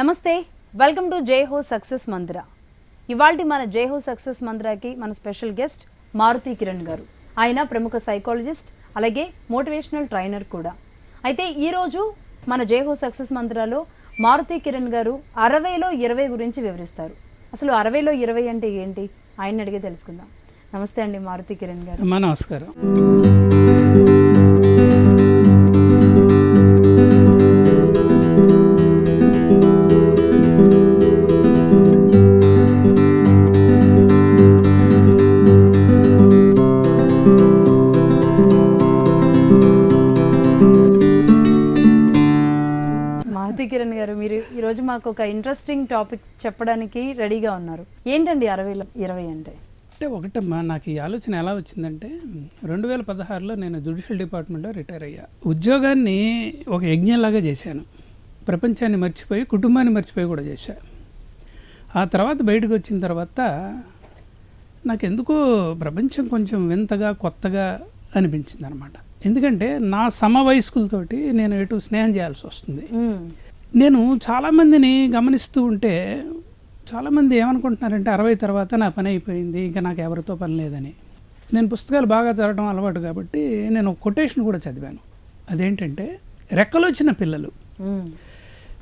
నమస్తే welcome to జై హో సక్సెస్ మందిర ఇవాల్టి మన జై హో సక్సెస్ మందిరాకి మన స్పెషల్ గెస్ట్ మారుతి కిరణ్ గారు. ఆయన ప్రముఖ సైకాలజిస్ట్ అలాగే మోటివేషనల్ ట్రైనర్ కూడా. అయితే ఈరోజు మన జై హో సక్సెస్ మందిరాలో మారుతి కిరణ్ గారు అరవైలో ఇరవై గురించి వివరిస్తారు. అసలు అరవైలో ఇరవై అంటే ఏంటి? ఆయన అడిగి తెలుసుకుందాం. నమస్తే అండి మారుతి కిరణ్ గారు. నమస్కారం. మాకు ఒక ఇంట్రెస్టింగ్ టాపిక్ చెప్పడానికి రెడీగా ఉన్నారు. ఏంటండి అరవైలో ఇరవై అంటే? అంటే ఒకటమ్మా నాకు ఈ ఆలోచన ఎలా వచ్చిందంటే రెండు వేల పదహారులో నేను జుడిషియల్ డిపార్ట్మెంట్లో రిటైర్ అయ్యా. ఉద్యోగాన్ని ఒక యజ్ఞంలాగా చేశాను. ప్రపంచాన్ని మర్చిపోయి కుటుంబాన్ని మర్చిపోయి కూడా చేశా. ఆ తర్వాత బయటకు వచ్చిన తర్వాత నాకు ఎందుకో ప్రపంచం కొంచెం వింతగా కొత్తగా అనిపించింది అనమాట ఎందుకంటే నా సమవయస్కులతోటి నేను ఎటు స్నేహం చేయాల్సి వస్తుంది. నేను చాలామందిని గమనిస్తూ ఉంటే చాలామంది ఏమనుకుంటున్నారంటే అరవై తర్వాత నా పని అయిపోయింది ఇంకా నాకు ఎవరితో పని లేదని. నేను పుస్తకాలు బాగా చదవడం అలవాటు కాబట్టి నేను ఒక కొటేషన్ కూడా చదివాను. అదేంటంటే రెక్కలు వచ్చిన పిల్లలు.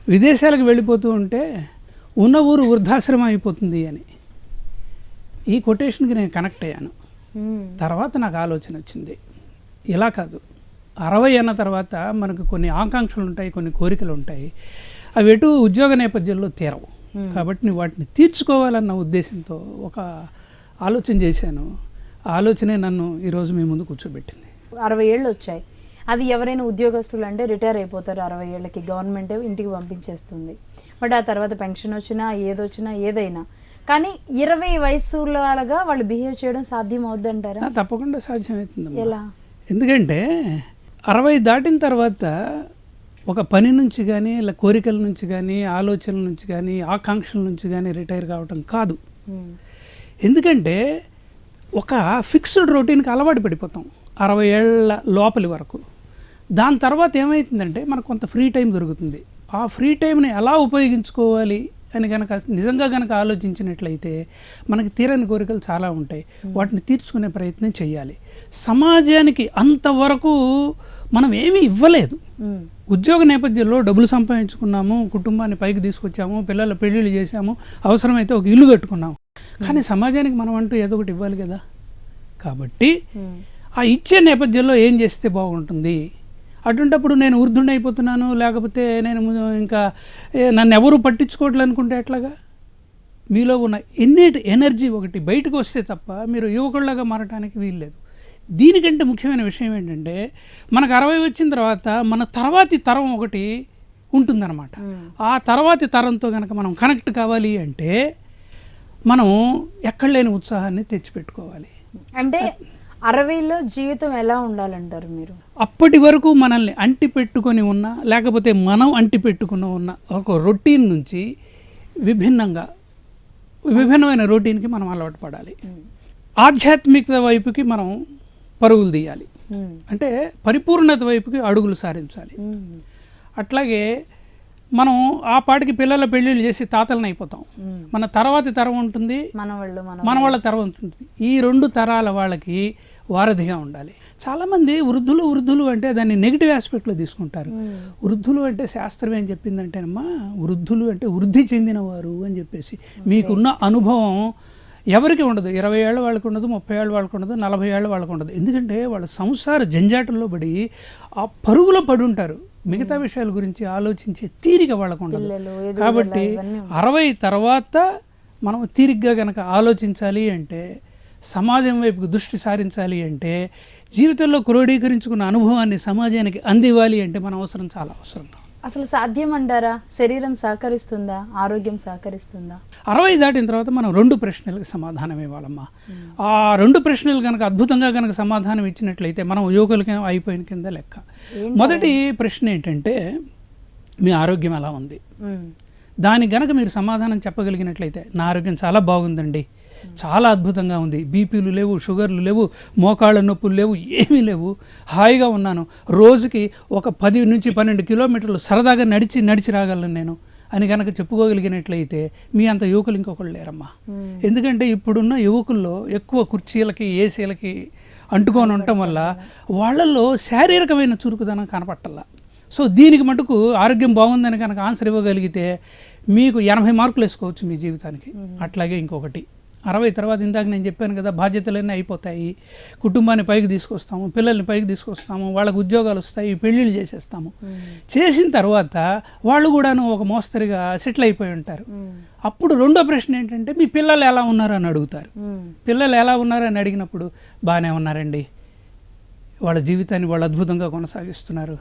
విదేశాలకు వెళ్ళిపోతూ ఉంటే ఉన్న ఊరు వృద్ధాశ్రమం అయిపోతుంది అని. ఈ కొటేషన్కి నేను కనెక్ట్ అయ్యాను. తర్వాత నాకు ఆలోచన వచ్చింది. ఇలా కాదు. అరవై అన్న తర్వాత మనకు కొన్ని ఆకాంక్షలు ఉంటాయి కొన్ని కోరికలు ఉంటాయి. అవి ఎటు ఉద్యోగ నేపథ్యంలో తీరవు. కాబట్టి వాటిని తీర్చుకోవాలన్న ఉద్దేశంతో ఒక ఆలోచన చేశాను. ఆలోచనే నన్ను ఈరోజు మీ ముందు కూర్చోబెట్టింది. అరవై ఏళ్ళు వచ్చాయి. అది ఎవరైనా ఉద్యోగస్తులు అంటే రిటైర్ అయిపోతారు అరవై ఏళ్ళకి. గవర్నమెంట్ ఇంటికి పంపించేస్తుంది. బట్ ఆ తర్వాత పెన్షన్ వచ్చినా ఏదొచ్చినా ఏదైనా. కానీ ఇరవై వయసులాగా వాళ్ళు బిహేవ్ చేయడం సాధ్యం అవుద్దంటారా ఆ, తప్పకుండా సాధ్యమవుతుంది ఎలా? ఎందుకంటే అరవై దాటిన తర్వాత ఒక పని నుంచి కానీ ఇలా కోరికల నుంచి కానీ ఆలోచనల నుంచి కానీ ఆకాంక్షల నుంచి కానీ రిటైర్ కావటం కాదు. ఎందుకంటే ఒక ఫిక్స్డ్ రొటీన్కి అలవాటు పడిపోతాం అరవై ఏళ్ళ లోపలి వరకు. దాని తర్వాత ఏమవుతుందంటే మనకు కొంత ఫ్రీ టైం దొరుకుతుంది. ఆ ఫ్రీ టైంని ఎలా ఉపయోగించుకోవాలి? అని కనుక నిజంగా కనుక ఆలోచించినట్లయితే మనకి తీరని కోరికలు చాలా ఉంటాయి. వాటిని తీర్చుకునే ప్రయత్నం చేయాలి సమాజానికి అంతవరకు మనం ఏమీ ఇవ్వలేదు. ఉద్యోగ నేపథ్యంలో డబ్బులు సంపాదించుకున్నాము కుటుంబాన్ని పైకి తీసుకొచ్చాము పిల్లల పెళ్ళిళ్ళు చేశాము అవసరమైతే ఒక ఇల్లు కట్టుకున్నాము. కానీ సమాజానికి మనం అంటూ ఏదో ఒకటి ఇవ్వాలి కదా. కాబట్టి. ఆ ఇచ్చే నేపథ్యంలో ఏం చేస్తే బాగుంటుంది? అటువంటప్పుడు నేను వృద్ధుడిని అయిపోతున్నాను లేకపోతే నేను ఇంకా నన్ను ఎవరు పట్టించుకోవట్లే అనుకుంటే ఎట్లాగా? మీలో ఉన్న ఎన్నిటి ఎనర్జీ ఒకటి బయటకు వస్తే తప్ప మీరు యువకుల్లాగా మారటానికి వీల్లేదు. దీనికంటే ముఖ్యమైన విషయం ఏంటంటే మనకు అరవై వచ్చిన తర్వాత మన తర్వాతి తరం ఒకటి ఉంటుందన్నమాట. ఆ తర్వాతి తరంతో కనుక మనం కనెక్ట్ కావాలి అంటే మనం ఎక్కడ లేని ఉత్సాహాన్ని తెచ్చిపెట్టుకోవాలి. అంటే అరవైలో జీవితం ఎలా ఉండాలంటారు మీరు? అప్పటి వరకు మనల్ని అంటి పెట్టుకొని ఉన్న లేకపోతే మనం అంటి పెట్టుకుని ఉన్న ఒక రొటీన్ నుంచి విభిన్నంగా విభిన్నమైన రొటీన్కి మనం అలవాటు పడాలి. ఆధ్యాత్మికత వైపుకి మనం పరుగులు తీయాలి. అంటే పరిపూర్ణత వైపుకి అడుగులు సారించాలి. అట్లాగే మనం ఆ పాటికి పిల్లల పెళ్ళిళ్ళు చేసి తాతలను అయిపోతాం. మన తర్వాతి తరం ఉంటుంది మన వాళ్ళ తరం ఉంటుంది. ఈ రెండు తరాల వాళ్ళకి వారధిగా ఉండాలి. చాలామంది వృద్ధులు వృద్ధులు అంటే దాన్ని నెగిటివ్ ఆస్పెక్ట్లో తీసుకుంటారు. వృద్ధులు అంటే శాస్త్రం ఏం చెప్పిందంటేనమ్మా వృద్ధులు అంటే వృద్ధి చెందినవారు అని చెప్పేసి. మీకున్న అనుభవం ఎవరికి ఉండదు? ఇరవై ఏళ్ళ వాళ్ళకు ఉండదు ముప్పై ఏళ్ళ వాళ్ళకు ఉండదు నలభై ఏళ్ళ వాళ్ళకు ఉండదు. ఎందుకంటే వాళ్ళ సంసార జంజాటంలో పడి ఆ పరుగులో పడి ఉంటారు మిగతా విషయాల గురించి ఆలోచించే తీరిక వాళ్ళకు ఉండదు. కాబట్టి అరవై తర్వాత మనం తీరిగ్గా కనుక ఆలోచించాలి అంటే సమాజం వైపుకు దృష్టి సారించాలి అంటే జీవితంలో క్రోడీకరించుకున్న అనుభవాన్ని సమాజానికి అందివ్వాలి అంటే మన అవసరం చాలా అవసరం. అసలు సాధ్యం అంటారా? శరీరం సహకరిస్తుందా? ఆరోగ్యం సహకరిస్తుందా? అరవై దాటిన తర్వాత మనం రెండు ప్రశ్నలకు సమాధానం ఇవ్వాలమ్మా. ఆ రెండు ప్రశ్నలు కనుక అద్భుతంగా కనుక సమాధానం ఇచ్చినట్లయితే మనం యువకులకి అయిపోయిన కింద లెక్క. మొదటి ప్రశ్న ఏంటంటే మీ ఆరోగ్యం ఎలా ఉంది. దానికి గనక మీరు సమాధానం చెప్పగలిగినట్లయితే నా ఆరోగ్యం చాలా బాగుందండి. చాలా అద్భుతంగా ఉంది. బీపీలు లేవు షుగర్లు లేవు మోకాళ్ళ నొప్పులు లేవు ఏమీ లేవు. హాయిగా ఉన్నాను. రోజుకి ఒక పది నుంచి పన్నెండు కిలోమీటర్లు సరదాగా నడిచి నడిచి రాగలను నేను. అని కనుక చెప్పుకోగలిగినట్లయితే మీ అంత యువకులు ఇంకొకళ్ళు లేరమ్మా. ఎందుకంటే ఇప్పుడున్న యువకుల్లో ఎక్కువ కుర్చీలకి ఏసీలకి అంటుకొని ఉండటం వల్ల వాళ్ళల్లో శారీరకమైన చురుకుదనం కనపట్టల్లా. సో దీనికి మటుకు ఆరోగ్యం బాగుందని కనుక ఆన్సర్ ఇవ్వగలిగితే మీకు ఎనభై మార్కులు వేసుకోవచ్చు మీ జీవితానికి. అట్లాగే ఇంకొకటి. అరవై తర్వాత ఇందాక నేను చెప్పాను కదా బాధ్యతలన్నీ అయిపోతాయి. కుటుంబాన్ని పైకి తీసుకొస్తాము పిల్లల్ని పైకి తీసుకొస్తాము వాళ్ళకి ఉద్యోగాలు వస్తాయి పెళ్ళిళ్ళు చేసేస్తాము. చేసిన తర్వాత వాళ్ళు కూడాను ఒక మోస్తరుగా సెటిల్ అయిపోయి ఉంటారు. అప్పుడు రెండో ప్రశ్న ఏంటంటే మీ పిల్లలు ఎలా ఉన్నారు అని అడుగుతారు పిల్లలు ఎలా ఉన్నారు అని అడిగినప్పుడు బాగానే ఉన్నారండి. వాళ్ళ జీవితాన్ని వాళ్ళు అద్భుతంగా కొనసాగిస్తున్నారు.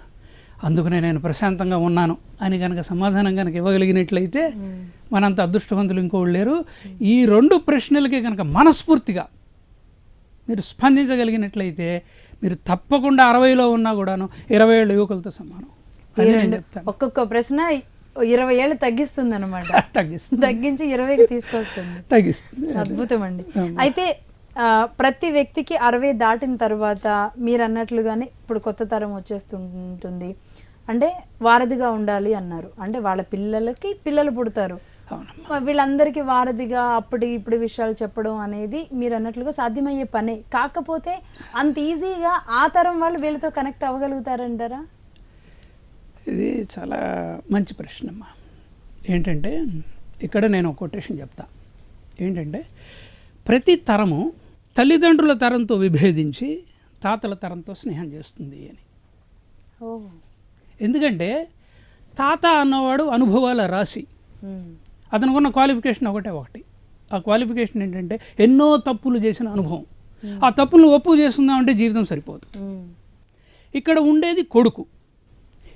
అందుకనే నేను ప్రశాంతంగా ఉన్నాను అని కనుక సమాధానం కనుక ఇవ్వగలిగినట్లయితే మనంత అదృష్టవంతులు ఇంకోళ్ళు లేరు. ఈ రెండు ప్రశ్నలకి కనుక మనస్ఫూర్తిగా మీరు స్పందించగలిగినట్లయితే మీరు తప్పకుండా అరవైలో ఉన్నా కూడాను ఇరవై ఏళ్ళ యువకులతో సమానం ఒక్కొక్క ప్రశ్న ఇరవై ఏళ్ళు తగ్గిస్తుంది అనమాట తగ్గిస్తుంది. తగ్గించి ఇరవైకి తీసుకొస్తుంది. తగ్గిస్తుంది. అద్భుతం అండి. అయితే ప్రతి వ్యక్తికి అరవై దాటిన తర్వాత మీరు అన్నట్లుగానే ఇప్పుడు కొత్త తరం వచ్చేస్తుంటుంది. అంటే వారధిగా ఉండాలి అన్నారు. అంటే వాళ్ళ పిల్లలకి పిల్లలు పుడతారు. అవునమ్మా. వీళ్ళందరికీ వారధిగా అప్పుడు ఇప్పుడు విషయాలు చెప్పడం అనేది మీరు అన్నట్లుగా సాధ్యమయ్యే పనే. కాకపోతే అంత ఈజీగా ఆ తరం వాళ్ళు వీళ్ళతో కనెక్ట్ అవ్వగలుగుతారంటారా? ఇది చాలా మంచి ప్రశ్న అమ్మా ఏంటంటే ఇక్కడ నేను ఒక కొటేషన్ చెప్తా. ఏంటంటే ప్రతి తరము తల్లిదండ్రుల తరంతో విభేదించి తాతల తరంతో స్నేహం చేస్తుంది అని. ఎందుకంటే తాత అన్నవాడు అనుభవాల రాశి. అతనికి ఉన్న క్వాలిఫికేషన్ ఒకటే ఒకటి. ఆ క్వాలిఫికేషన్ ఏంటంటే ఎన్నో తప్పులు చేసిన అనుభవం. ఆ తప్పులను ఒప్పు చేస్తుందామంటే జీవితం సరిపోదు. ఇక్కడ ఉండేది కొడుకు.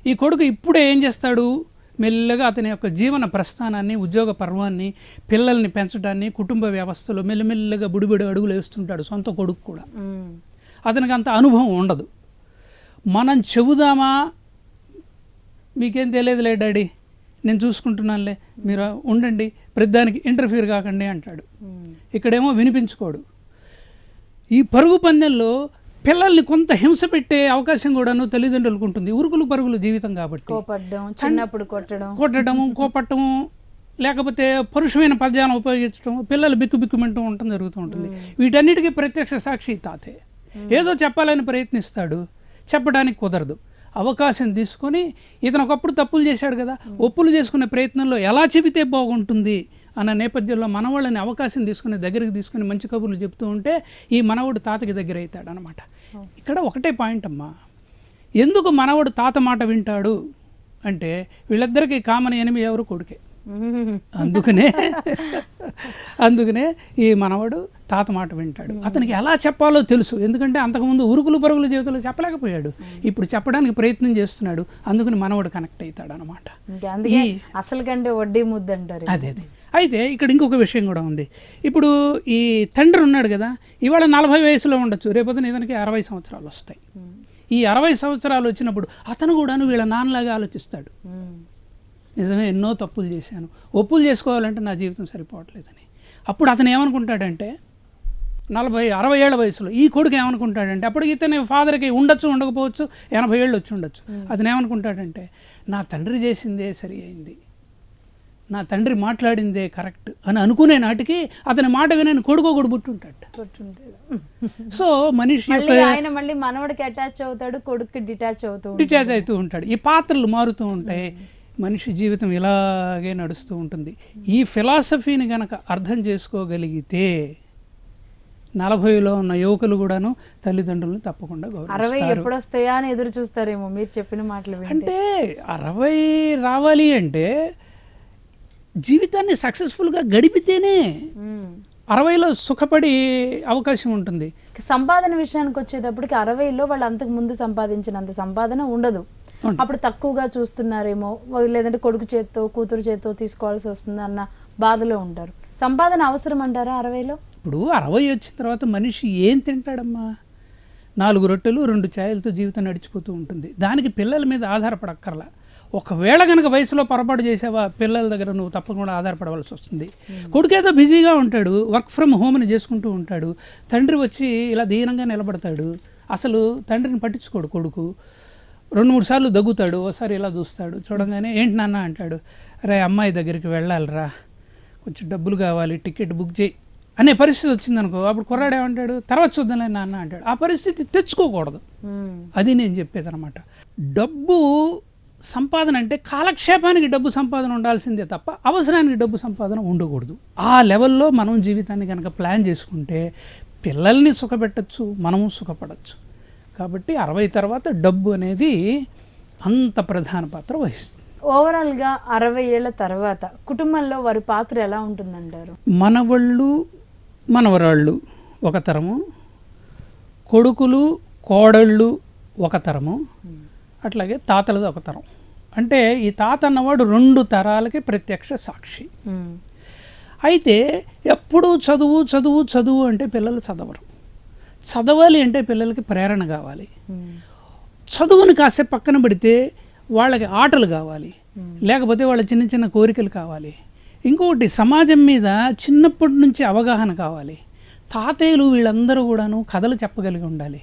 ఈ కొడుకు ఇప్పుడే ఏం చేస్తాడు? మెల్లగా అతని యొక్క జీవన ప్రస్థానాన్ని ఉద్యోగ పర్వాన్ని పిల్లల్ని పెంచడాన్ని కుటుంబ వ్యవస్థలో మెల్లమెల్లగా బుడిబుడి అడుగులు వేస్తుంటాడు సొంత కొడుకు కూడా. అతనికి అంత అనుభవం ఉండదు. మనం చెబుదామా? మీకేం తెలియదులే డాడీ. నేను చూసుకుంటున్నానులే. మీరు ఉండండి. ప్రతిదానికి ఇంటర్ఫియర్ కాకండి అంటాడు. ఇక్కడేమో వినిపించుకోడు. ఈ పరుగు పందెంలో పిల్లల్ని కొంత హింస పెట్టే అవకాశం కూడాను తల్లిదండ్రులకు ఉంటుంది. ఉరుకులు పరుగులు జీవితం కాబట్టి. కోపడ్డం చిన్నప్పుడు కొట్టడం. కొట్టడము కోపట్టము లేకపోతే పరుషమైన పద్యాలను ఉపయోగించడం పిల్లలు బిక్కు బిక్కుమంటూ ఉండటం జరుగుతూ ఉంటుంది. వీటన్నిటికీ ప్రత్యక్ష సాక్షి తాతే. ఏదో చెప్పాలని ప్రయత్నిస్తాడు చెప్పడానికి కుదరదు. అవకాశం తీసుకొని ఇతను ఒకప్పుడు తప్పులు చేశాడు కదా ఒప్పులు చేసుకునే ప్రయత్నంలో ఎలా చెబితే బాగుంటుంది? అన్న నేపథ్యంలో మనవాళ్ళని అవకాశం తీసుకుని దగ్గరికి తీసుకుని మంచి కబుర్లు చెప్తూ ఉంటే ఈ మనవడు తాతకి దగ్గర అవుతాడు అనమాట ఇక్కడ ఒకటే పాయింట్ అమ్మా. ఎందుకు మనవడు తాత మాట వింటాడు అంటే వీళ్ళిద్దరికీ కామన్ ఎనిమి ఎవరు? కొడుకే. అందుకనే అందుకనే ఈ మనవడు తాత మాట వింటాడు. అతనికి ఎలా చెప్పాలో తెలుసు. ఎందుకంటే అంతకుముందు ఉరుకులు పరుగుల జీవితంలో చెప్పలేకపోయాడు. ఇప్పుడు చెప్పడానికి ప్రయత్నం చేస్తున్నాడు. అందుకని మనవడు కనెక్ట్ అవుతాడు అనమాట అసలు కంటే వడ్డీ ముద్ద అంటారు. అదే అదే. అయితే ఇక్కడ ఇంకొక విషయం కూడా ఉంది. ఇప్పుడు ఈ తండ్రి ఉన్నాడు కదా ఇవాళ నలభై వయసులో ఉండొచ్చు రేపొద్దున ఇతనికి అరవై సంవత్సరాలు వస్తాయి. ఈ అరవై సంవత్సరాలు వచ్చినప్పుడు అతను కూడాను వీళ్ళ నాన్నలాగా ఆలోచిస్తాడు. నిజమే ఎన్నో తప్పులు చేశాను. ఒప్పులు చేసుకోవాలంటే నా జీవితం సరిపోవట్లేదని. అప్పుడు అతను ఏమనుకుంటాడంటే నలభై అరవై ఏళ్ళ వయసులో ఈ కొడుకు ఏమనుకుంటాడంటే అప్పుడు ఇతని ఫాదర్కి ఉండొచ్చు ఉండకపోవచ్చు ఎనభై ఏళ్ళు వచ్చి ఉండొచ్చు. అతను ఏమనుకుంటాడంటే నా తండ్రి చేసిందే సరి అయింది. నా తండ్రి మాట్లాడిందే కరెక్ట్ అని అనుకునే నాటికి అతని మాట వినని కొడుకో కొడు పుట్టుంటాడు. సో మనిషి ఆయన మళ్ళీ మనవడికి అటాచ్ అవుతాడు కొడుకు డిటాచ్ అవుతూ. డిచార్జ్ అవుతూ ఉంటాడు. ఈ పాత్రలు మారుతూ ఉంటాయి. మనిషి జీవితం ఇలాగే నడుస్తూ ఉంటుంది. ఈ ఫిలాసఫీని గనక అర్థం చేసుకోగలిగితే నలభైలో ఉన్న యువకులు కూడాను తల్లిదండ్రులను తప్పకుండా అరవై ఎప్పుడు వస్తాయా అని ఎదురు చూస్తారేమో మీరు చెప్పిన మాటలు అంటే అరవై రావాలి అంటే జీవితాన్ని సక్సెస్ఫుల్గా గడిపితేనే. అరవైలో సుఖపడి అవకాశం ఉంటుంది. సంపాదన విషయానికి వచ్చేటప్పటికి అరవైలో వాళ్ళు అంతకు ముందు సంపాదించినంత సంపాదన ఉండదు. అప్పుడు తక్కువగా చూస్తున్నారేమో లేదంటే కొడుకు చేత్తో కూతురు చేత్తో తీసుకోవాల్సి వస్తుంది అన్న బాధలో ఉంటారు. సంపాదన అవసరం అంటారా అరవైలో? ఇప్పుడు అరవై వచ్చిన తర్వాత మనిషి ఏం తింటాడమ్మా? నాలుగు రొట్టెలు రెండు ఛాయలతో జీవితం నడిచిపోతూ ఉంటుంది. దానికి పిల్లల మీద ఆధారపడక్కర్లా. ఒకవేళ కనుక వయసులో పొరపాటు చేసావా పిల్లల దగ్గర నువ్వు తప్పకుండా ఆధారపడవలసి వస్తుంది. కొడుకేదో బిజీగా ఉంటాడు వర్క్ ఫ్రమ్ హోమ్ని చేసుకుంటూ ఉంటాడు తండ్రి వచ్చి ఇలా దీనంగా నిలబడతాడు అసలు తండ్రిని పట్టించుకోడు కొడుకు. రెండు మూడు సార్లు దగ్గుతాడు ఓసారి ఇలా చూస్తాడు చూడంగానే ఏంటి నాన్న అంటాడు రే అమ్మాయి దగ్గరికి వెళ్ళాలిరా కొంచెం డబ్బులు కావాలి టికెట్ బుక్ చేయి. అనే పరిస్థితి వచ్చిందనుకో అప్పుడు కుర్రాడు ఏమంటాడు తర్వాత చూద్దాంలే నాన్న అంటాడు. ఆ పరిస్థితి తెచ్చుకోకూడదు. అది నేను చెప్పేది అనమాట డబ్బు సంపాదన అంటే కాలక్షేపానికి డబ్బు సంపాదన ఉండాల్సిందే తప్ప అవసరానికి డబ్బు సంపాదన ఉండకూడదు. ఆ లెవెల్లో మనం జీవితాన్ని కనుక ప్లాన్ చేసుకుంటే పిల్లల్ని సుఖపెట్టచ్చు మనము సుఖపడచ్చు. కాబట్టి అరవై తర్వాత డబ్బు అనేది అంత ప్రధాన పాత్ర వహిస్తుంది. ఓవరాల్గా అరవై ఏళ్ళ తర్వాత కుటుంబంలో వారి పాత్ర ఎలా ఉంటుందంటారు? మనవళ్ళు మనవరాళ్ళు ఒక తరము కొడుకులు కోడళ్ళు ఒక తరము అట్లాగే తాతలది ఒక తరం. అంటే ఈ తాత అన్నవాడు రెండు తరాలకి ప్రత్యక్ష సాక్షి. అయితే ఎప్పుడూ చదువు చదువు చదువు అంటే పిల్లలు చదవరు. చదవాలి అంటే పిల్లలకి ప్రేరణ కావాలి. చదువుని కాసేపు పక్కన పెడితే వాళ్ళకి ఆటలు కావాలి. లేకపోతే వాళ్ళ చిన్న చిన్న కోరికలు కావాలి. ఇంకొకటి సమాజం మీద చిన్నప్పటి నుంచి అవగాహన కావాలి. తాతయ్యలు వీళ్ళందరూ కూడాను కథలు చెప్పగలిగి ఉండాలి.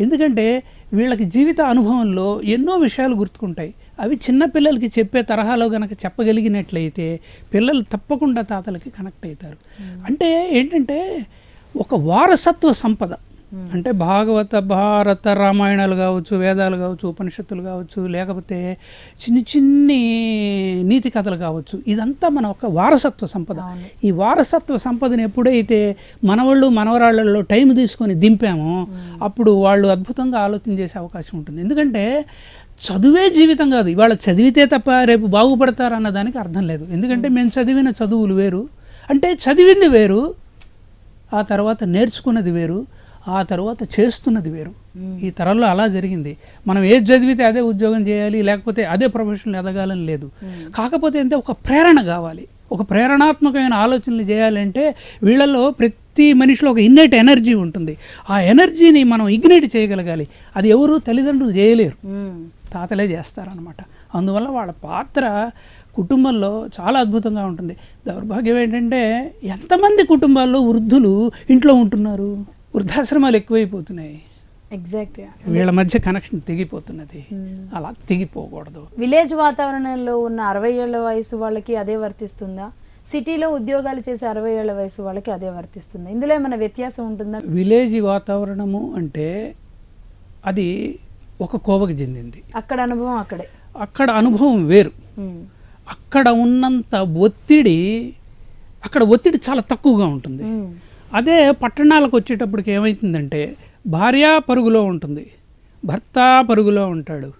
ఎందుకంటే వీళ్ళకి జీవిత అనుభవంలో ఎన్నో విషయాలు గుర్తుకుంటాయి. అవి చిన్న పిల్లలకి చెప్పే తరహాలో గనక చెప్పగలిగినట్లయితే పిల్లలు తప్పకుండా తాతలకి కనెక్ట్ అవుతారు. అంటే ఏంటంటే ఒక వారసత్వ సంపద. అంటే భాగవత భారత రామాయణాలు కావచ్చు వేదాలు కావచ్చు ఉపనిషత్తులు కావచ్చు లేకపోతే చిన్ని చిన్ని నీతి కథలు కావచ్చు ఇదంతా మన ఒక వారసత్వ సంపద. ఈ వారసత్వ సంపదను ఎప్పుడైతే మనవాళ్ళు మనవరాళ్ళలో టైం తీసుకొని దింపామో అప్పుడు వాళ్ళు అద్భుతంగా ఆలోచన చేసే అవకాశం ఉంటుంది. ఎందుకంటే చదువే జీవితం కాదు. ఇవాళ చదివితే తప్ప రేపు బాగుపడతారు అన్న దానికి అర్థం లేదు. ఎందుకంటే మేము చదివిన చదువులు వేరు. అంటే చదివింది వేరు. ఆ తర్వాత నేర్చుకున్నది వేరు. ఆ తర్వాత చేస్తున్నది వేరు. ఈ తరంలో అలా జరిగింది. మనం ఏది చదివితే అదే ఉద్యోగం చేయాలి లేకపోతే అదే ప్రొఫెషన్లో ఎదగాలని లేదు. కాకపోతే అంటే ఒక ప్రేరణ కావాలి. ఒక ప్రేరణాత్మకమైన ఆలోచనలు చేయాలంటే వీళ్ళలో ప్రతి మనిషిలో ఒక ఇన్నెట్ ఎనర్జీ ఉంటుంది. ఆ ఎనర్జీని మనం ఇగ్నైట్ చేయగలగాలి. అది ఎవరు తల్లిదండ్రులు చేయలేరు. తాతలే చేస్తారనమాట అందువల్ల వాళ్ళ పాత్ర కుటుంబంలో చాలా అద్భుతంగా ఉంటుంది. దౌర్భాగ్యం ఏంటంటే ఎంతమంది కుటుంబాల్లో వృద్ధులు ఇంట్లో ఉంటున్నారు? వృద్ధాశ్రమాలు ఎక్కువైపోతున్నాయి. ఎగ్జాక్ట్గా వీళ్ళ మధ్య కనెక్షన్ తెగిపోతున్నది. అలా తెగిపోకూడదు. విలేజ్ వాతావరణంలో ఉన్న అరవై ఏళ్ళ వయసు వాళ్ళకి అదే వర్తిస్తుందా? సిటీలో ఉద్యోగాలు చేసే అరవై ఏళ్ళ వయసు వాళ్ళకి అదే వర్తిస్తుందా? ఇందులో ఏమైనా వ్యత్యాసం ఉంటుందా? విలేజ్ వాతావరణము అంటే అది ఒక కోవకి చెందింది అక్కడ అనుభవం అక్కడే అక్కడ అనుభవం వేరు. అక్కడ ఉన్నంత ఒత్తిడి అక్కడ ఒత్తిడి చాలా తక్కువగా ఉంటుంది. అదే పట్టణాలకు వచ్చేటప్పటికి ఏమవుతుందంటే భార్య పరుగులో ఉంటుంది భర్త పరుగులో ఉంటాడు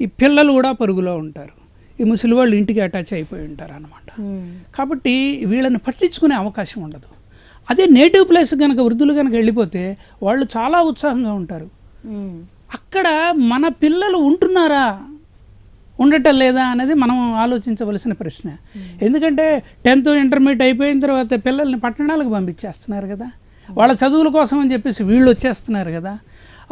ఈ పిల్లలు కూడా పరుగులో ఉంటారు ఈ ముసలి వాళ్ళు ఇంటికి అటాచ్ అయిపోయి ఉంటారు అనమాట. కాబట్టి వీళ్ళని పట్టించుకునే అవకాశం ఉండదు అదే నేటివ్ ప్లేస్ కనుక వృద్ధులు కనుక వెళ్ళిపోతే వాళ్ళు చాలా ఉత్సాహంగా ఉంటారు. అక్కడ మన పిల్లలు ఉంటున్నారా? ఉండటం లేదా అనేది మనం ఆలోచించవలసిన ప్రశ్న. ఎందుకంటే టెన్త్ ఇంటర్మీడియట్ అయిపోయిన తర్వాత పిల్లల్ని పట్టణాలకు పంపించేస్తున్నారు కదా. వాళ్ళ చదువుల కోసం అని చెప్పేసి వీళ్ళు వచ్చేస్తున్నారు కదా.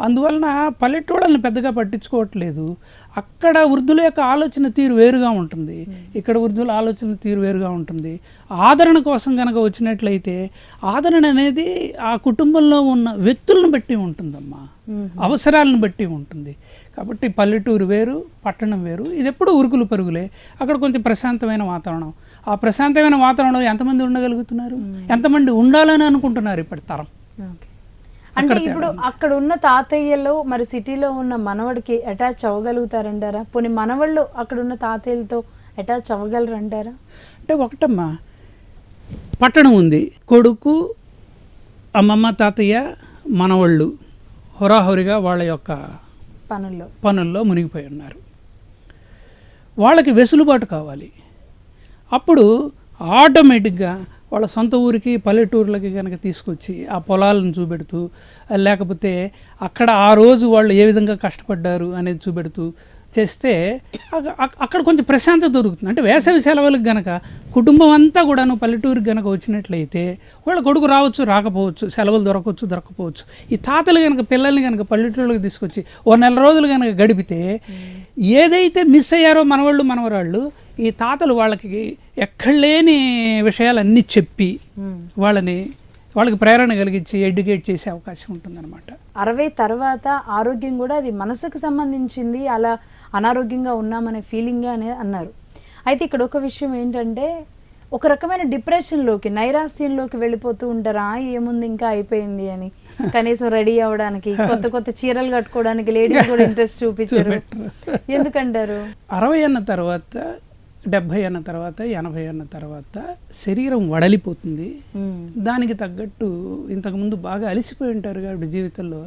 అందువలన పల్లెటూళ్ళని పెద్దగా పట్టించుకోవట్లేదు. అక్కడ వృద్ధుల యొక్క ఆలోచన తీరు వేరుగా ఉంటుంది. ఇక్కడ వృద్ధుల ఆలోచన తీరు వేరుగా ఉంటుంది. ఆదరణ కోసం కనుక వచ్చినట్లయితే ఆదరణ అనేది ఆ కుటుంబంలో ఉన్న వ్యక్తులను బట్టి ఉంటుందమ్మా. అవసరాలను బట్టి ఉంటుంది. కాబట్టి పల్లెటూరు వేరు పట్టణం వేరు. ఇది ఎప్పుడు ఉరుకులు పరుగులే. అక్కడ కొంచెం ప్రశాంతమైన వాతావరణం. ఆ ప్రశాంతమైన వాతావరణంలో ఎంతమంది ఉండగలుగుతున్నారు? ఎంతమంది ఉండాలని అనుకుంటున్నారు ఇప్పటి తరం? ఓకే. అంటే ఇప్పుడు అక్కడ ఉన్న తాతయ్యలో మరి సిటీలో ఉన్న మనవడికి అటాచ్ అవ్వగలుగుతారంటారా? పోనీ మనవాళ్ళు అక్కడ ఉన్న తాతయ్యలతో అటాచ్ అవ్వగలరంటారా? అంటే ఒకటమ్మా పట్టణం ఉంది. కొడుకు అమ్మమ్మ తాతయ్య మనవళ్ళు హొరాహొరిగా వాళ్ళ యొక్క పనుల్లో. పనుల్లో మునిగిపోయి ఉన్నారు. వాళ్ళకి వెసులుబాటు కావాలి. అప్పుడు ఆటోమేటిక్గా వాళ్ళ సొంత ఊరికి పల్లెటూర్లకి కనుక తీసుకొచ్చి ఆ పొలాలను చూపెడుతూ లేకపోతే అక్కడ ఆ రోజు వాళ్ళు ఏ విధంగా కష్టపడ్డారు అనేది చూపెడుతూ చేస్తే అక్క- అక్క- అక్కడ కొంచెం ప్రశాంతత దొరుకుతుంది. అంటే వేసవి సెలవులకు గనక కుటుంబం అంతా కూడాను పల్లెటూరికి గనక వచ్చినట్లయితే వాళ్ళ కొడుకు రావచ్చు రాకపోవచ్చు సెలవులు దొరకవచ్చు దొరకపోవచ్చు. ఈ తాతలు కనుక పిల్లల్ని కనుక పల్లెటూళ్ళకి తీసుకొచ్చి ఓ నెల రోజులు కనుక గడిపితే ఏదైతే మిస్ అయ్యారో మనవాళ్ళు మనవరాళ్ళు ఈ తాతలు వాళ్ళకి ఎక్కడ లేని విషయాలన్నీ చెప్పి వాళ్ళని వాళ్ళకి ప్రేరణ కలిగించి ఎడ్యుకేట్ చేసే అవకాశం ఉంటుందన్నమాట. అరవై తర్వాత ఆరోగ్యం కూడా అది మనసుకు సంబంధించింది. అలా అనారోగ్యంగా ఉన్నామనే ఫీలింగ్ అనే అన్నారు. అయితే ఇక్కడ ఒక విషయం ఏంటంటే ఒక రకమైన డిప్రెషన్లోకి నైరాస్యంలోకి వెళ్ళిపోతూ ఉంటారా? ఏముంది ఇంకా అయిపోయింది అని. కనీసం రెడీ అవ్వడానికి కొత్త కొత్త చీరలు కట్టుకోవడానికి లేడీస్ కూడా ఇంట్రెస్ట్ చూపించరు. ఎందుకంటారు? అరవై అన్న తర్వాత డెబ్భై అన్న తర్వాత ఎనభై అన్న తర్వాత శరీరం వడలిపోతుంది. దానికి తగ్గట్టు ఇంతకుముందు బాగా అలసిపోయి ఉంటారు కాబట్టి జీవితంలో.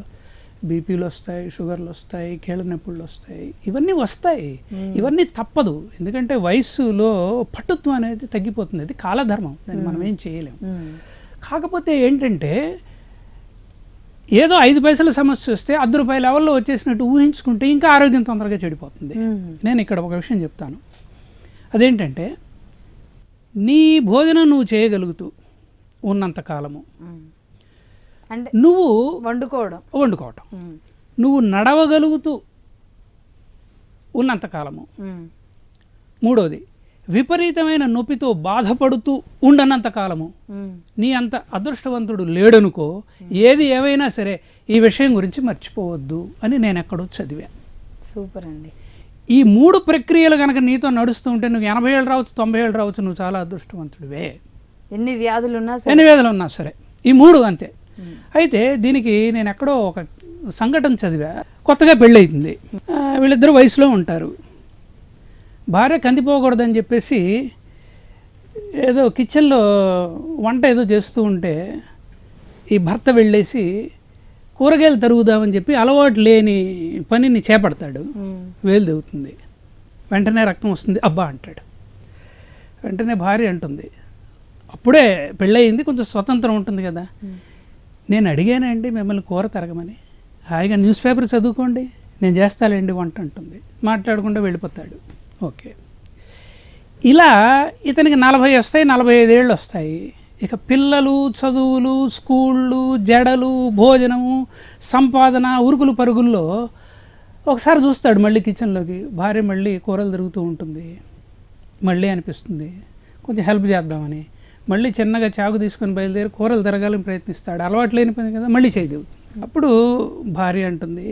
బీపీలు వస్తాయి షుగర్లు వస్తాయి కీళ్ళ నొప్పులు వస్తాయి ఇవన్నీ వస్తాయి. ఇవన్నీ తప్పదు. ఎందుకంటే వయస్సులో పట్టుత్వం అనేది తగ్గిపోతుంది. అది కాలధర్మం. దాన్ని మనం ఏం చేయలేం. ఉమ్, కాకపోతే ఏంటంటే ఏదో ఐదు పైసల సమస్య వస్తే అర్ధ రూపాయల లెవెల్లో వచ్చేసినట్టు ఊహించుకుంటే ఇంకా ఆరోగ్యం తొందరగా చెడిపోతుంది. నేను ఇక్కడ ఒక విషయం చెప్తాను. అదేంటంటే నీ భోజనం నువ్వు చేయగలుగుతూ ఉన్నంత కాలము. అంటే నువ్వు వండుకోవడం. వండుకోవటం. నువ్వు నడవగలుగుతూ ఉన్నంత కాలము. ఉమ్, మూడోది విపరీతమైన నొప్పితో బాధపడుతూ ఉండనంత కాలము. నీ అంత అదృష్టవంతుడు లేడనుకో ఏది ఏమైనా సరే ఈ విషయం గురించి మర్చిపోవద్దు అని నేను ఎక్కడో చదివా సూపర్ అండి. ఈ మూడు ప్రక్రియలు కనుక నీతో నడుస్తూ ఉంటే నువ్వు ఎనభై ఏళ్ళు రావచ్చు తొంభై ఏళ్ళు రావచ్చు నువ్వు చాలా అదృష్టవంతుడివే. ఎన్ని వ్యాధులు ఉన్నా సరే. ఎన్ని వేదలు ఉన్నా సరే. ఈ మూడు అంతే. అయితే దీనికి నేను ఎక్కడో ఒక సంఘటన చదివా. కొత్తగా పెళ్ళయింది. ఆ, వీళ్ళిద్దరు వయసులో ఉంటారు. భార్య కందిపోకూడదని చెప్పేసి ఏదో కిచెన్లో వంట ఏదో చేస్తూ ఉంటే ఈ భర్త వెళ్ళేసి కూరగాయలు తరుగుదామని చెప్పి అలవాటు లేని పనిని చేపడతాడు. వేలు దిగుతుంది వెంటనే రక్తం వస్తుంది. అబ్బా అంటాడు. వెంటనే భార్య అంటుంది. అప్పుడే పెళ్ళయింది. కొంచెం స్వతంత్రం ఉంటుంది కదా. నేను అడిగానండి మిమ్మల్ని కూర తరగమని. హాయిగా న్యూస్ పేపర్ చదువుకోండి నేను చేస్తాలేండి వంట అంటుంది. మాట్లాడకుండా వెళ్ళిపోతాడు. ఓకే. ఇలా ఇతనికి నలభై వస్తాయి నలభై ఐదేళ్ళు వస్తాయి. ఇక పిల్లలు చదువులు స్కూళ్ళు జడలు భోజనము సంపాదన ఉరుకులు పరుగుల్లో ఒకసారి చూస్తాడు మళ్ళీ కిచెన్లోకి. భార్య మళ్ళీ కూరలు తిరుగుతూ ఉంటుంది. మళ్ళీ అనిపిస్తుంది కొంచెం హెల్ప్ చేద్దామని. మళ్ళీ చిన్నగా చాకు తీసుకొని బయలుదేరి కూరలు తిరగాలని ప్రయత్నిస్తాడు. అలవాటు లేని పని కదా మళ్ళీ చేయదేవు అప్పుడు భార్య అంటుంది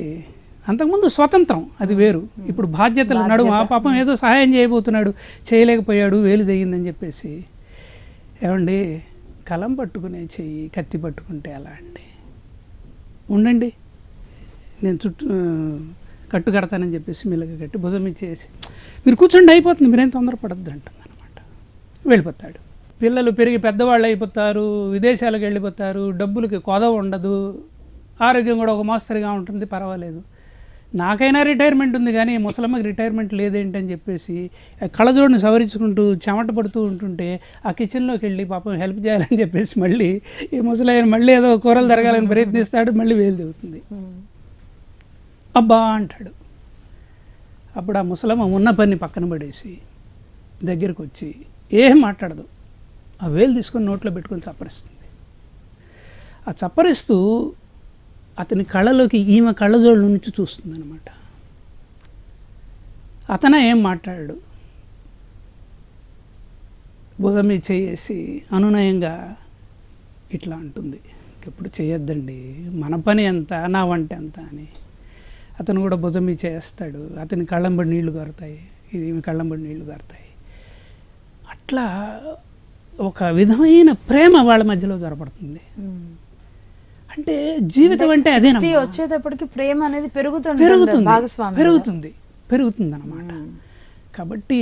అంతకుముందు స్వతంత్రం అది వేరు. ఇప్పుడు బాధ్యతలు నడుమ పాపం ఏదో సహాయం చేయబోతున్నాడు చేయలేకపోయాడు వేలు తెగిందని చెప్పేసి ఏమండి కలం పట్టుకునే చెయ్యి కత్తి పట్టుకుంటే ఎలా అండి? ఉండండి నేను చుట్టూ కట్టు కడతానని చెప్పేసి మెల్లగా కట్టి భుజం ఇచ్చేసి మీరు కూర్చోండి అయిపోతుంది మీరేం తొందరపడద్దు అంటుంది అనమాట వెళ్ళిపోతాడు. పిల్లలు పెరిగి పెద్దవాళ్ళు అయిపోతారు విదేశాలకు వెళ్ళిపోతారు డబ్బులకి కొదవ ఉండదు ఆరోగ్యం కూడా ఒక మోస్తరుగా ఉంటుంది పర్వాలేదు. నాకైనా రిటైర్మెంట్ ఉంది కానీ ముసలమ్మకి రిటైర్మెంట్ లేదేంటని చెప్పేసి ఆ కళ్ళజోడిని సవరించుకుంటూ చెమట పడుతూ ఉంటుంటే ఆ కిచెన్లోకి వెళ్ళి పాపం హెల్ప్ చేయాలని చెప్పేసి మళ్ళీ ఈ ముసలయ్యను మళ్ళీ ఏదో కూరలు తరగాలని ప్రయత్నిస్తాడు మళ్ళీ వేలు దిగుతుంది అబ్బా అంటాడు. అప్పుడు ఆ ముసలమ్మ ఉన్న పని పక్కన పడేసి దగ్గరికి వచ్చి ఏం మాట్లాడదు. ఆ వేలు తీసుకొని నోట్లో పెట్టుకొని చప్పరిస్తుంది. ఆ చప్పరిస్తూ అతని కళ్ళలోకి ఈమె కళ్ళజోళ్ళ నుంచి చూస్తుంది అనమాట అతన ఏం మాట్లాడాడు? భుజం మీద చేసి అనునయంగా ఇట్లా అంటుంది. ఎప్పుడు చేయొద్దండి. మన పని ఎంత? నా వంట ఎంత? అని. అతను కూడా భుజం మీద చేస్తాడు. అతని కళ్ళంబడి నీళ్ళు కారుతాయి ఇది ఈమె కళ్ళంబడి నీళ్ళు కారుతాయి అట్లా ఒక విధమైన ప్రేమ వాళ్ళ మధ్యలో జరపడుతుంది ఉమ్. అంటే జీవితం అంటే అదే 60 వచ్చేటప్పటికి ప్రేమ అనేది పెరుగుతుంది పెరుగుతుంది భాగస్వామి పెరుగుతుంది పెరుగుతుంది అనమాట కాబట్టి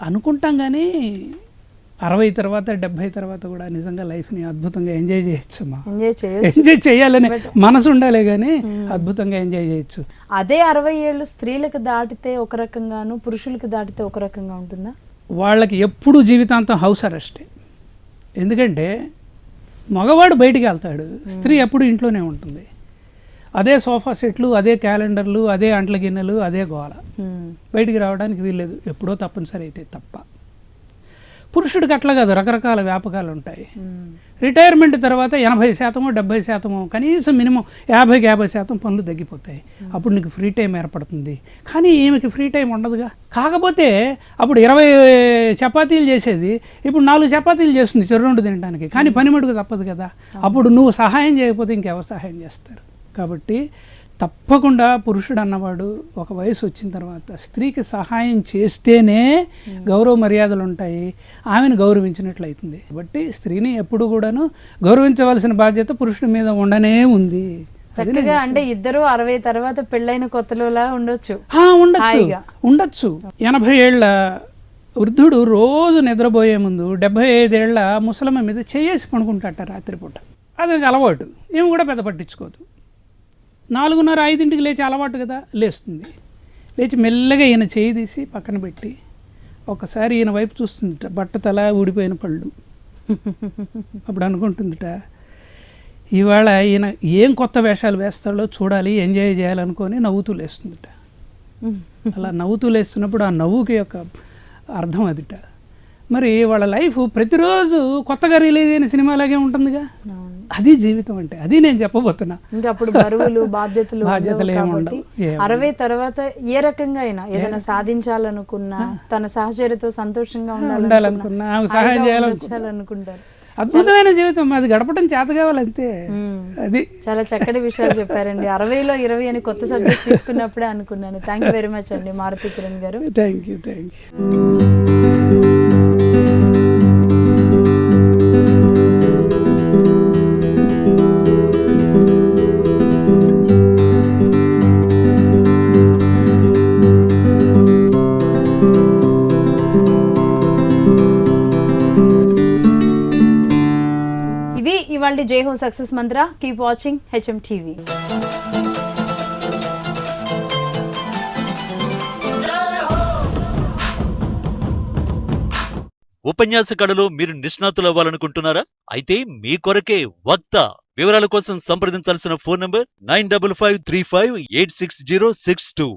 అనుకుంటాం కానీ అరవై తర్వాత డెబ్భై తర్వాత కూడా నిజంగా లైఫ్ని అద్భుతంగా ఎంజాయ్ చేయొచ్చు మా ఎంజాయ్ చేయొచ్చు. ఎంజాయ్ చేయాలని మనసు ఉండాలి కానీ అద్భుతంగా ఎంజాయ్ చేయొచ్చు. అదే అరవై ఏళ్ళు స్త్రీలకు దాటితే ఒక రకంగాను పురుషులకు దాటితే ఒక రకంగా ఉంటుందా? వాళ్ళకి ఎప్పుడు జీవితాంతం హౌస్ అరెస్టే. ఎందుకంటే మగవాడు బయటికి వెళ్తాడు స్త్రీ ఎప్పుడు ఇంట్లోనే ఉంటుంది. అదే సోఫా సెట్లు అదే క్యాలెండర్లు అదే అంట్ల గిన్నెలు అదే గోల. బయటికి రావడానికి వీల్లేదు. ఎప్పుడో తప్పనిసరి అయితే తప్ప. పురుషుడికి అట్లా కాదు రకరకాల వ్యాపకాలు ఉంటాయి. రిటైర్మెంట్ తర్వాత ఎనభై శాతము డెబ్బై శాతము కనీసం మినిమం యాభైకి యాభై శాతం పనులు తగ్గిపోతాయి. అప్పుడు నీకు ఫ్రీ టైం ఏర్పడుతుంది. కానీ ఈమెకి ఫ్రీ టైం ఉండదుగా. కాకపోతే అప్పుడు ఇరవై చపాతీలు చేసేది ఇప్పుడు నాలుగు చపాతీలు చేస్తుంది చెర్రెండు తినడానికి కానీ పని మటుకు తప్పదు కదా. అప్పుడు నువ్వు సహాయం చేయకపోతే ఇంకెవరు సహాయం చేస్తారు? కాబట్టి తప్పకుండా పురుషుడు అన్నవాడు ఒక వయసు వచ్చిన తర్వాత స్త్రీకి సహాయం చేస్తేనే గౌరవ మర్యాదలు ఉంటాయి. ఆమెను గౌరవించినట్లు అవుతుంది కాబట్టి స్త్రీని ఎప్పుడు కూడాను గౌరవించవలసిన బాధ్యత పురుషుడి మీద ఉండనే ఉంది. చక్కగా అంటే ఇద్దరు అరవై తర్వాత పెళ్ళైన కొత్తలోలా ఉండొచ్చు. ఉండొచ్చు. ఉండొచ్చు. ఎనభై ఏళ్ళ వృద్ధుడు రోజు నిద్రపోయే ముందు డెబ్బై ఐదేళ్ళ ముసలమ్మ మీద చేయేసి పడుకుంటాట రాత్రిపూట. అది అలవాటు. ఏమి కూడా పెద్ద పట్టించుకోదు. నాలుగున్నర ఐదింటికి లేచి అలవాటు కదా లేస్తుంది. లేచి మెల్లగా ఈయన చేయి తీసి పక్కన పెట్టి ఒకసారి ఈయన వైపు చూస్తుందిట బట్ట తల ఊడిపోయిన పళ్ళు. అప్పుడు అనుకుంటుందిట ఇవాళ ఈయన ఏం కొత్త వేషాలు వేస్తాడో చూడాలి ఎంజాయ్ చేయాలనుకొని నవ్వుతూ లేస్తుందిట. అలా నవ్వుతూ లేస్తున్నప్పుడు ఆ నవ్వుకి యొక్క అర్థం అదిట. మరి వాళ్ళ లైఫ్ ప్రతిరోజు కొత్తగా రిలీజ్ అయిన సినిమాలాగే ఉంటుందిగా? అది జీవితం అంటే అది నేను చెప్పబోతున్నా. ఇంకా అప్పుడు బరువులు బాధ్యతలు బాధ్యతలు అరవై తర్వాత ఏ రకంగా అయినా ఏదైనా సాధించాలనుకున్నా తన సహచరితో సంతోషంగా ఉండాలనుకున్నా, సహాయం. ఉండొచ్చాలనుకుంటారు అద్భుతమైన జీవితం అది గడపడం చేత కావాలంతే. అది. చాలా చక్కటి విషయాలు చెప్పారండి. అరవైలో ఇరవై అని కొత్త సబ్జెక్ట్ తీసుకున్నప్పుడే అనుకున్నాను. థ్యాంక్ యూ వెరీ మచ్ అండి మారుతి కిరణ్ గారు. థ్యాంక్ యూ థ్యాంక్ యూ జై హో సక్సెస్ మంత్ర. కీప్ వాచింగ్ హెచ్ఎం టీవీ ఉపన్యాస కళలో మీరు నిష్ణాతులు అవ్వాలనుకుంటున్నారా? అయితే మీ కొరకే వక్త వివరాల కోసం సంప్రదించాల్సిన phone number nine double five three five eight six zero six two.